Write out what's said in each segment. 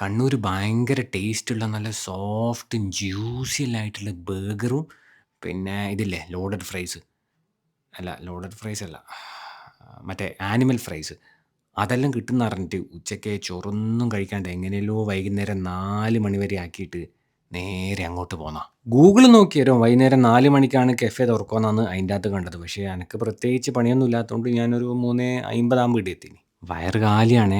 കണ്ണൂർ ഭയങ്കര ടേസ്റ്റുള്ള നല്ല സോഫ്റ്റും ജ്യൂസിയല്ലായിട്ടുള്ള ബർഗറും പിന്നെ ഇതില്ലേ ലോഡഡ് ഫ്രൈസ്. അല്ല ലോഡഡ് ഫ്രൈസ് അല്ല മറ്റേ ആനിമൽ ഫ്രൈസ്. അതെല്ലാം കിട്ടുന്ന പറഞ്ഞിട്ട് ഉച്ചയ്ക്ക് ചോറൊന്നും കഴിക്കാണ്ട് എങ്ങനെയല്ലോ വൈകുന്നേരം നാല് മണി വരെ ആക്കിയിട്ട് നേരെ അങ്ങോട്ട് പോന്നാ. ഗൂഗിൾ നോക്കിയാലോ വൈകുന്നേരം നാല് മണിക്കാണ് കെഫെ തുറക്കുമെന്നാണ് അതിന്റെ അകത്ത് കണ്ടത്. പക്ഷേ എനിക്ക് പ്രത്യേകിച്ച് പണിയൊന്നും ഇല്ലാത്തതുകൊണ്ട് ഞാനൊരു മൂന്ന് അമ്പതാകുമ്പോൾ ഇവിടെ എത്തി വയറ് കാലിയാണേ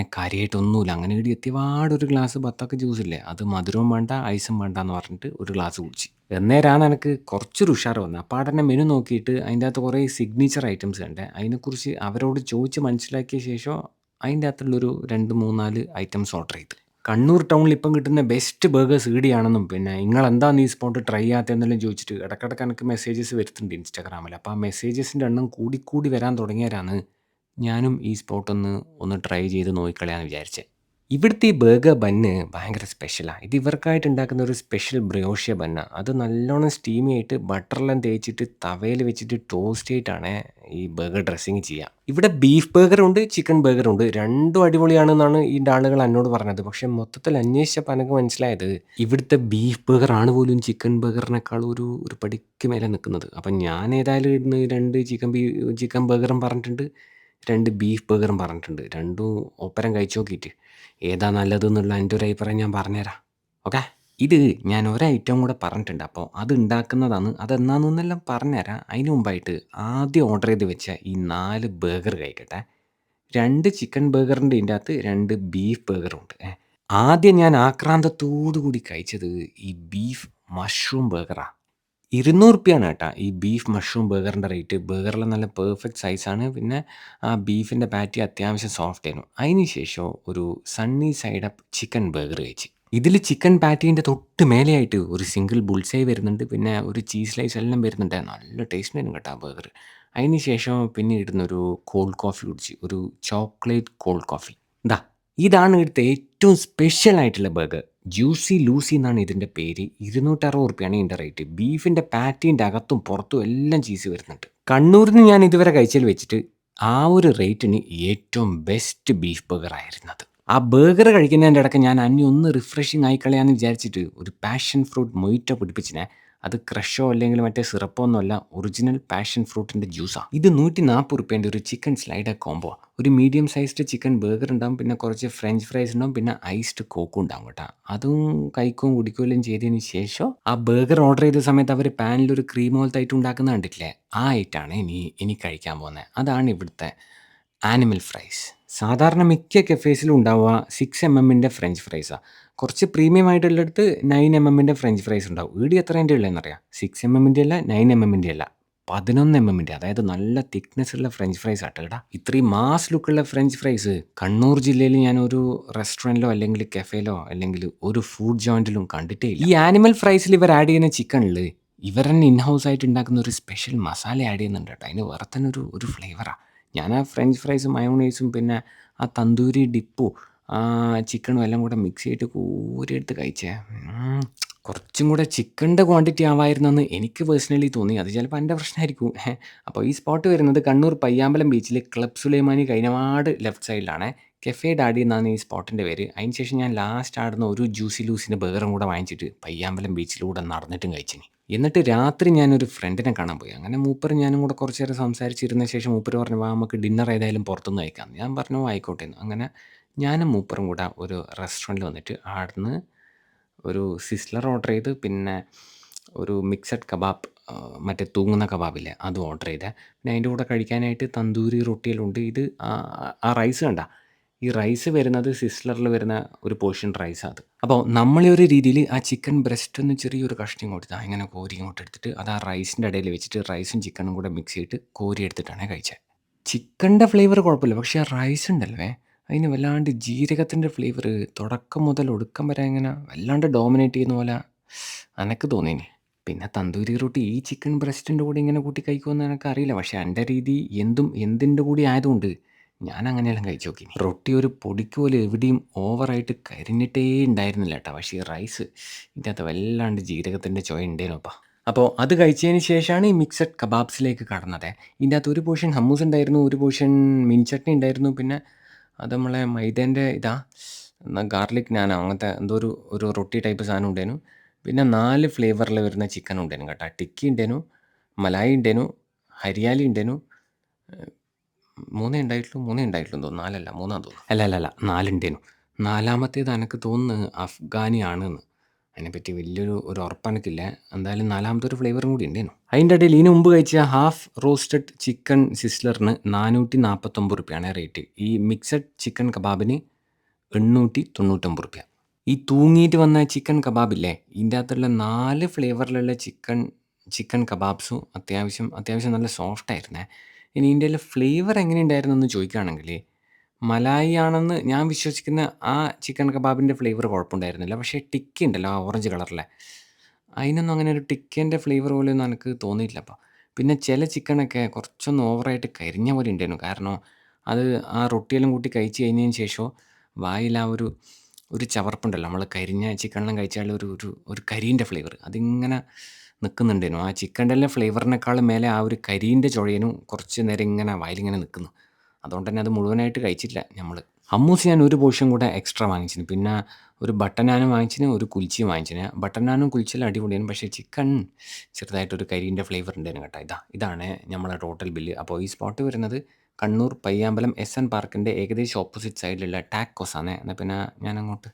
അങ്ങനെ ഇവിടെ എത്തിയപാട് ഒരു ഗ്ലാസ് ബത്തക്ക ജ്യൂസ് ഇല്ലേ അത് മധുരവും വേണ്ട ഐസും വേണ്ട എന്ന് പറഞ്ഞിട്ട് ഒരു ഗ്ലാസ് കുടിച്ച്. എന്നേരാണ് എനിക്ക് കുറച്ചൊരു ഉഷാർ വന്നത്. അപ്പോൾ തന്നെ മെനു നോക്കിയിട്ട് അതിന്റെ അകത്ത് കുറേ സിഗ്നേച്ചർ ഐറ്റംസ് ഉണ്ട് അതിനെക്കുറിച്ച് അവരോട് ചോദിച്ച് മനസ്സിലാക്കിയ ശേഷം അതിന്റെ അകത്തുള്ളൊരു രണ്ട് മൂന്നാൽ ഐറ്റംസ് ഓർഡർ ചെയ്ത്. കണ്ണൂർ ടൗണിൽ ഇപ്പം കിട്ടുന്ന ബെസ്റ്റ് ബർഗേഴ്സ് ഈടിയാണെന്നും പിന്നെ നിങ്ങളെന്താ ഈ സ്പോട്ട് ട്രൈ ചെയ്യാത്തതെന്നെല്ലാം ചോദിച്ചിട്ട് ഇടയ്ക്കിടയ്ക്ക് എനിക്ക് മെസ്സേജസ് വരുത്തുന്നുണ്ട് ഇൻസ്റ്റാഗ്രാമിൽ അപ്പോൾ ആ മെസ്സേജസിന്റെ എണ്ണം കൂടി കൂടി വരാൻ തുടങ്ങിയവരാണ് ഞാനും ഈ സ്പോട്ടൊന്ന് ഒന്ന് ട്രൈ ചെയ്ത് നോക്കിക്കളയാന്ന് വിചാരിച്ചത് ഇവിടുത്തെ ഈ ബർഗർ ബന്ന് ഭയങ്കര സ്പെഷ്യലാണ് ഇത് ഇവർക്കായിട്ട് ഉണ്ടാക്കുന്ന ഒരു സ്പെഷ്യൽ ബ്രയോഷ്യ ബന്ന അത് നല്ലോണം സ്റ്റീം ചെയ്തിട്ട് ബട്ടറെല്ലാം തേച്ചിട്ട് തവയിൽ വെച്ചിട്ട് ടോസ്റ്റ് ചെയ്തിട്ടാണ് ഈ ബർഗർ ഡ്രസ്സിങ് ചെയ്യുക ഇവിടെ ബീഫ് ബർഗറുണ്ട് ചിക്കൻ ബർഗറുണ്ട് രണ്ടും അടിപൊളിയാണെന്നാണ് ഇതിന്റെ ആളുകൾ എന്നോട് പറഞ്ഞത്. പക്ഷേ മൊത്തത്തിൽ അന്വേഷിച്ചപ്പോൾ എനിക്ക് മനസ്സിലായത് ഇവിടുത്തെ ബീഫ് ബേഗറാണ് പോലും ചിക്കൻ ബേഗറിനേക്കാൾ ഒരു ഒരു പടിക്ക് മേലെ നിൽക്കുന്നത്. അപ്പം ഞാൻ ഏതായാലും രണ്ട് ചിക്കൻ ബീ ചിക്കൻ ബർഗറും പറഞ്ഞിട്ടുണ്ട്. രണ്ട് ബീഫ് ബർഗറും പറഞ്ഞിട്ടുണ്ട്. രണ്ടും ഒപ്പരം കഴിച്ചു നോക്കിയിട്ട് ഏതാ നല്ലതെന്നുള്ള എന്റെ ഒരു അഭിപ്രായം ഞാൻ പറഞ്ഞുതരാം. ഓക്കേ. ഇത് ഞാൻ ഒരു ഐറ്റം കൂടെ പറഞ്ഞിട്ടുണ്ട്. അപ്പോൾ അതുണ്ടാക്കുന്നതാണ്. അതെന്നാണെന്നെല്ലാം പറഞ്ഞുതരാം. അതിന് മുമ്പായിട്ട് ആദ്യം ഓർഡർ ചെയ്ത് വെച്ച ഈ നാല് ബർഗർ കഴിക്കട്ടെ. രണ്ട് ചിക്കൻ ബർഗറിന്റെ ഇതിന്റെ അകത്ത് രണ്ട് ബീഫ് ബർഗറുണ്ട്. ഉണ്ട് ആദ്യം ഞാൻ ആക്രാന്തത്തോടുകൂടി കഴിച്ചത് ഈ ബീഫ് മഷ്റൂം ബർഗറാ. 200 കേട്ടോ ഈ ബീഫ് മഷ്റൂം ബേഗറിന്റെ റേറ്റ്. ബർഗറെല്ലാം നല്ല പെർഫെക്റ്റ് സൈസാണ്. പിന്നെ ആ ബീഫിന്റെ പാറ്റി അത്യാവശ്യം സോഫ്റ്റ് ആയിരുന്നു. അതിനുശേഷം ഒരു sunny side up chicken burger കഴിച്ച്. ഇതിൽ ചിക്കൻ പാറ്റീന്റെ തൊട്ട് മേലെയായിട്ട് ഒരു സിംഗിൾ ബുൾസൈ ഐ വരുന്നുണ്ട്. പിന്നെ ഒരു ചീസ് സ്ലൈസ് എല്ലാം വരുന്നുണ്ട്. നല്ല ടേസ്റ്റ് ആയിരുന്നു കേട്ടോ ബേഗർ ബർഗർ. അതിനുശേഷം പിന്നെ ഇടുന്നൊരു കോൾഡ് കോഫി കുടിച്ച്. ഒരു ചോക്ലേറ്റ് കോൾഡ് കോഫി. ദാ ഇതാണ് ഇവിടുത്തെ ഏറ്റവും സ്പെഷ്യൽ ആയിട്ടുള്ള ബേഗർ ജ്യൂസി ലൂസി എന്നാണ് ഇതിന്റെ പേര്. ഇരുന്നൂറ്ററുപത് റുപ്യാണ് ഇതിന്റെ റേറ്റ് ബീഫിന്റെ പാറ്റീന്റെ അകത്തും പുറത്തും എല്ലാം ചീസ് വരുന്നുണ്ട്. കണ്ണൂരിൽ നിന്ന് ഞാൻ ഇതുവരെ കഴിച്ചതിൽ വെച്ചിട്ട് ആ ഒരു റേറ്റിന് ഏറ്റവും ബെസ്റ്റ് ബീഫ് ബർഗർ ആയിരുന്നത്. ആ ബർഗർ കഴിക്കുന്നതിന്റെ ഇടയ്ക്ക് ഞാൻ അന്യ ഒന്ന് റിഫ്രഷിങ് ആയി കളയാന്ന് വിചാരിച്ചിട്ട് ഒരു പാഷൻ ഫ്രൂട്ട് മൊയ്റ്റോ പിടിപ്പിച്ചിനെ അത് ക്രഷോ അല്ലെങ്കിൽ മറ്റേ സിറപ്പോ ഒന്നുമല്ല ഒറിജിനൽ പാഷൻ ഫ്രൂട്ടിന്റെ ജ്യൂസാണ് ഇത് നൂറ്റി നാൽപ്പത് റുപ്യേന്റെ ഒരു ചിക്കൻ സ്ലൈഡർ കോംബോ ഒരു മീഡിയം സൈസ്ഡ് ചിക്കൻ ബർഗർ ഉണ്ടാവും പിന്നെ കുറച്ച് ഫ്രഞ്ച് ഫ്രൈസ് ഉണ്ടാവും പിന്നെ ഐസ്ഡ് കോക്കും ഉണ്ടാവും കേട്ടോ. അതും കഴിക്കുകയും കുടിക്കുകയും ചെയ്തതിന് ശേഷം ആ ബർഗർ ഓർഡർ ചെയ്ത സമയത്ത് അവർ പാനിൽ ഒരു ക്രീം പോലത്തെ ഉണ്ടാക്കുന്ന കണ്ടിട്ടില്ലേ? ആ ഐറ്റാണ് ഇനി ഇനി കഴിക്കാൻ പോകുന്നത്. അതാണ് ഇവിടുത്തെ ആനിമൽ ഫ്രൈസ്. സാധാരണ മിക്ക കഫേസിലും ഉണ്ടാവുക സിക്സ് എം എമ്മിന്റെ ഫ്രഞ്ച് ഫ്രൈസാണ് കുറച്ച് പ്രീമിയം ആയിട്ടുള്ളിടത്ത് നയൻ എം എമ്മിന്റെ ഫ്രഞ്ച് ഫ്രൈസ് ഉണ്ടാവും. ഈടി എത്രേന്റെ സിക്സ് എം എമ്മിന്റെ അല്ല നയൻ എം എമ്മിന്റെ അല്ല. പതിനൊന്ന് എം എമ്മിന്റെ അതായത് നല്ല തിക്നെസ് ഉള്ള ഫ്രഞ്ച് ഫ്രൈസ് ആട്ടോ കേട്ടോ ഇത്രയും മാസ് ലുക്കുള്ള ഫ്രഞ്ച് ഫ്രൈസ് കണ്ണൂർ ജില്ലയിൽ ഞാൻ ഒരു റെസ്റ്റോറന്റിലോ അല്ലെങ്കിൽ കഫേയിലോ അല്ലെങ്കിൽ ഒരു ഫുഡ് ജോയിന്റിലും കണ്ടിട്ടേ ഈ ആനിമൽ ഫ്രൈസിൽ ഇവർ ആഡ് ചെയ്യുന്ന ചിക്കനിൽ ഇവർ തന്നെ ഇൻ ഹൗസ് ആയിട്ട് ഉണ്ടാക്കുന്ന ഒരു സ്പെഷ്യൽ മസാല ആഡ് ചെയ്യുന്നുണ്ട് കേട്ടോ. അതിന് വേറെ തന്നെ ഒരു ഒരു ഫ്ലേവറാണ് ആ ഫ്രഞ്ച് ഫ്രൈസും മയോണൈസും പിന്നെ ആ തന്തൂരി ഡിപ്പും ആ ചിക്കനും എല്ലാം കൂടെ മിക്സ് ചെയ്തിട്ട് കോരിയെടുത്ത് കഴിച്ചേ. കുറച്ചും കൂടെ ചിക്കന്റെ ക്വാണ്ടിറ്റി ആവായിരുന്നെന്ന് എനിക്ക് പേഴ്സണലി തോന്നി. അത് ചിലപ്പോൾ എന്റെ പ്രശ്നമായിരിക്കും അപ്പോൾ ഈ സ്പോട്ട് വരുന്നത് കണ്ണൂർ പയ്യാമ്പലം ബീച്ചിൽ ക്ലബ് സുലൈമാനി കൈനവാട് ലെഫ്റ്റ് സൈഡിലാണ് കെഫേ ഡാഡി എന്നാണ് ഈ സ്പോട്ടിന്റെ പേര്. അതിന് ശേഷം ഞാൻ ലാസ്റ്റ് ആടുന്ന ഒരു ജ്യൂസി ലൂസിന്റെ ബേറും കൂടെ വാങ്ങിച്ചിട്ട് പയ്യാമ്പലം ബീച്ചിലൂടെ നടന്നിട്ടും കഴിച്ചിനി. എന്നിട്ട് രാത്രി ഞാനൊരു ഫ്രണ്ടിനെ കാണാൻ പോയി. അങ്ങനെ മൂപ്പർ ഞാനും കൂടെ കുറച്ച് നേരം സംസാരിച്ചിരുന്ന ശേഷം മൂപ്പർ പറഞ്ഞു വാ നമുക്ക് ഡിന്നർ ഏതായാലും പുറത്തുനിന്ന് കഴിക്കാം. ഞാൻ പറഞ്ഞു ആയിക്കോട്ടെ. അങ്ങനെ ഞാനും മൂപ്പറും കൂടെ ഒരു റെസ്റ്റോറന്റിൽ വന്നിട്ട് ആടുന്ന് ഒരു സിസ്ലർ ഓർഡർ ചെയ്ത് പിന്നെ ഒരു മിക്സഡ് കബാബ് മറ്റേ തൂങ്ങുന്ന കബാബില്ലേ അതും ഓർഡർ ചെയ്തേ. പിന്നെ അതിന്റെ കൂടെ കഴിക്കാനായിട്ട് തന്തൂരി റൊട്ടിയെല്ലാം ഇത് ആ ആ റൈസ് കണ്ട? ഈ റൈസ് വരുന്നത് സിസ്ലറിൽ വരുന്ന ഒരു പോർഷൻ റൈസ് അത്. അപ്പോൾ നമ്മളെ ഒരു രീതിയിൽ ആ ചിക്കൻ ബ്രസ്റ്റ് ഒന്ന് ചെറിയൊരു കഷ്ണം കൊടുത്താൽ ഇങ്ങനെ കോരി ഇങ്ങോട്ട് എടുത്തിട്ട് അത് ആ റൈസിന്റെ ഇടയിൽ വെച്ചിട്ട് റൈസും ചിക്കനും കൂടെ മിക്സ് ചെയ്തിട്ട് കോരി എടുത്തിട്ടാണ് കഴിച്ചത് ചിക്കന്റെ ഫ്ലേവർ കുഴപ്പമില്ല പക്ഷേ ആ റൈസ് ഉണ്ടല്ലേ അതിന് വല്ലാണ്ട് ജീരകത്തിന്റെ ഫ്ലേവർ തുടക്കം മുതൽ ഒടുക്കം വരെ ഇങ്ങനെ വല്ലാണ്ട് ഡോമിനേറ്റ് ചെയ്യുന്ന പോലെ എനക്ക് തോന്നിനി. പിന്നെ തന്തൂരി റൊട്ടി ഈ ചിക്കൻ ബ്രസ്റ്റിന്റെ കൂടെ ഇങ്ങനെ കൂട്ടി കഴിക്കുമെന്ന് എനിക്ക് അറിയില്ല പക്ഷേ എന്റെ രീതി എന്തും എന്തിന്റെ കൂടി ആയതുകൊണ്ട് ഞാൻ അങ്ങനെയെല്ലാം കഴിച്ചു നോക്കി. റൊട്ടി ഒരു പൊടിക്ക് പോലും എവിടെയും ഓവറായിട്ട് കരിഞ്ഞിട്ടേ ഉണ്ടായിരുന്നില്ല കേട്ടോ. പക്ഷേ ഈ റൈസ് അകത്ത് വല്ലാണ്ട് ജീരകത്തിന്റെ ചുവ ഉണ്ടേനോപ്പാ അപ്പോൾ അത് കഴിച്ചതിന് ശേഷമാണ് ഈ മിക്സഡ് കബാബ്സിലേക്ക് കടന്നത്. ഇതിന്റെ അകത്ത് ഒരു പോർഷൻ ഹമ്മൂസ് ഉണ്ടായിരുന്നു ഒരു പോർഷൻ മിൻ ചട്നി ഉണ്ടായിരുന്നു പിന്നെ അത് നമ്മളെ മൈദേന്റെ ഇതാ ഗാർലിക് നാനോ അങ്ങനത്തെ എന്തോ ഒരു ഒരു റൊട്ടി ടൈപ്പ് സാധനം ഉണ്ടായിരുന്നു പിന്നെ നാല് ഫ്ലേവറിൽ വരുന്ന ചിക്കൻ ഉണ്ടായിരുന്നു കേട്ടോ. ടിക്കി ഉണ്ടായിരുന്നു മലായി ഉണ്ടായിരുന്നു ഹരിയാലി ഉണ്ടേനു. 3 ഉണ്ടായിട്ടുള്ളൂ. മൂന്നേ ഉണ്ടായിട്ടുള്ളൂ തോന്നുന്നു. നാലല്ല മൂന്നാ തോന്നുന്നു. അല്ല, അല്ല, അല്ല 4 ഉണ്ടേനു. നാലാമത്തേത് എനക്ക് തോന്നുന്നു അഫ്ഗാനി ആണെന്ന് അതിനെപ്പറ്റി വലിയൊരു ഒരു ഉറപ്പനക്കില്ല എന്തായാലും നാലാമത്തെ ഒരു ഫ്ലേവറും കൂടി ഉണ്ടേനു. അതിന്റെ ഇടയിൽ ഇതിന് മുമ്പ് കഴിച്ച ഹാഫ് റോസ്റ്റഡ് ചിക്കൻ സിസ്ലറിന് 499 റുപ്യാണ് റേറ്റ്. ഈ മിക്സഡ് ചിക്കൻ കബാബിന് 899 റുപ്യ. ഈ തൂങ്ങിയിട്ട് വന്ന ചിക്കൻ കബാബില്ലേ, ഇതിന്റെ അകത്തുള്ള നാല് ഫ്ലേവറിലുള്ള ചിക്കൻ ചിക്കൻ കബാബ്സും അത്യാവശ്യം അത്യാവശ്യം നല്ല സോഫ്റ്റ് ആയിരുന്നേ. ഇനി ഇതിന്റെ ഫ്ലേവർ എന്ന് ചോദിക്കുകയാണെങ്കിൽ മലായി ആണെന്ന് ഞാൻ വിശ്വസിക്കുന്ന ആ ചിക്കൻ കബാബിന്റെ ഫ്ലേവർ കുഴപ്പമുണ്ടായിരുന്നില്ല. പക്ഷേ ടിക്കി ഉണ്ടല്ലോ ആ ഓറഞ്ച് കളറിലെ, അതിനൊന്നും അങ്ങനെ ഒരു ടിക്കേന്റെ ഫ്ലേവർ പോലെയൊന്നും എനിക്ക് അപ്പോൾ പിന്നെ ചില ചിക്കനൊക്കെ കുറച്ചൊന്ന് ഓവറായിട്ട് കരിഞ്ഞ പോലെ ഉണ്ടായിരുന്നു. കാരണം അത് ആ റൊട്ടിയെല്ലാം കൂട്ടി കഴിച്ച് കഴിഞ്ഞതിന് ശേഷം വായിൽ ആ ഒരു ഒരു ചവർപ്പുണ്ടല്ലോ, നമ്മൾ കരിഞ്ഞ ചിക്കനെല്ലാം കഴിച്ചാൽ ഒരു ഒരു ഒരു ഫ്ലേവർ അതിങ്ങനെ നിൽക്കുന്നുണ്ടേനു. ആ ചിക്കന്റെ എല്ലാം ഫ്ലേവറിനേക്കാളും മേലെ ആ ഒരു കരീന്റെ ചുഴയനും കുറച്ച് നേരം ഇങ്ങനെ വായിലിങ്ങനെ നിൽക്കുന്നു. അതുകൊണ്ട് തന്നെ അത് മുഴുവനായിട്ട് കഴിച്ചില്ല നമ്മൾ ഹമ്മൂസ് ഞാൻ ഒരു പോർഷൻ കൂടെ എക്സ്ട്രാ വാങ്ങിച്ചിന്. പിന്നെ ഒരു ബട്ടർ നാനും വാങ്ങിച്ചിന്, ഒരു കുൽച്ചയും വാങ്ങിച്ചിന്. ബട്ടർ നാനും അടിപൊളിയാണ്. പക്ഷേ ചിക്കൻ ചെറുതായിട്ടൊരു കരീന്റെ ഫ്ലേവർ ഉണ്ടായിരുന്നു കേട്ടോ. ഇതാ ഇതാണ് നമ്മളെ ടോട്ടൽ ബില്ല്. അപ്പോൾ ഈ സ്പോട്ട് വരുന്നത് കണ്ണൂർ പയ്യാമ്പലം എസ് എൻ പാർക്കിന്റെ ഏകദേശം ഓപ്പോസിറ്റ് സൈഡിലുള്ള ടാക്കോസ് ആണ്. എന്നാൽ പിന്നെ ഞാൻ അങ്ങോട്ട്